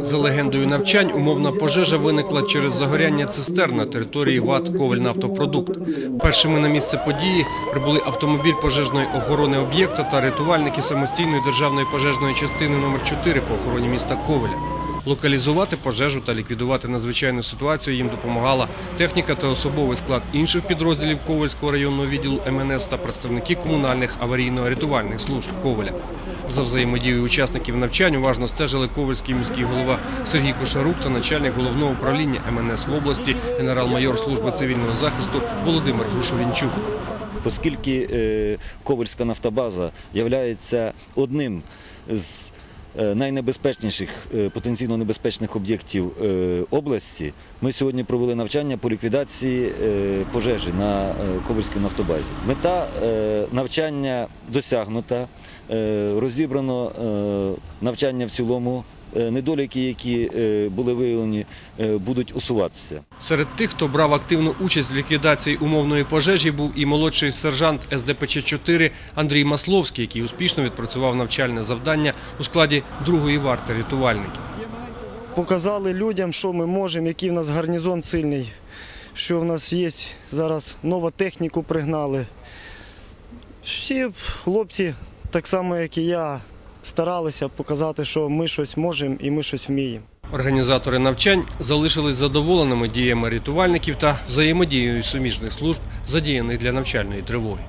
За легендою навчань, умовна пожежа виникла через загоряння цистерн на території ВАТ «Ковельнафтопродукт». Першими на місце події прибули автомобіль пожежної охорони об'єкта та рятувальники самостійної державної пожежної частини номер 4 по охороні міста Ковеля. Локалізувати пожежу та ліквідувати надзвичайну ситуацію їм допомагала техніка та особовий склад інших підрозділів Ковельського районного відділу МНС та представники комунальних аварійно-рятувальних служб Ковеля. За взаємодією учасників навчань уважно стежили Ковальський міський голова Сергій Кошарук та начальник головного управління МНС в області генерал-майор служби цивільного захисту Володимир Грушовінчук. оскільки е, Ковальська нафтобаза є одним з найнебезпечніших, е, потенційно небезпечних об'єктів е, області, ми сьогодні провели навчання по ліквідації е, пожежі на е, Ковальській нафтобазі. Мета е, навчання досягнута, е, розібрано е, навчання в цілому. Е, Недоліки, які е, були виявлені, е, будуть усуватися. Серед тих, хто брав активну участь в ліквідації умовної пожежі, був і молодший сержант СДПЧ-4 Андрій Масловський, який успішно відпрацював навчальне завдання у складі другої варти рятувальників. показали людям, що ми можемо, який в нас гарнізон сильний, що в нас є зараз нова техніку пригнали. Всі хлопці, так само як і я, старалися показати, що ми щось можемо і ми щось вміємо. Організатори навчань залишились задоволеними діями рятувальників та взаємодією суміжних служб, задіяних для навчальної тривоги.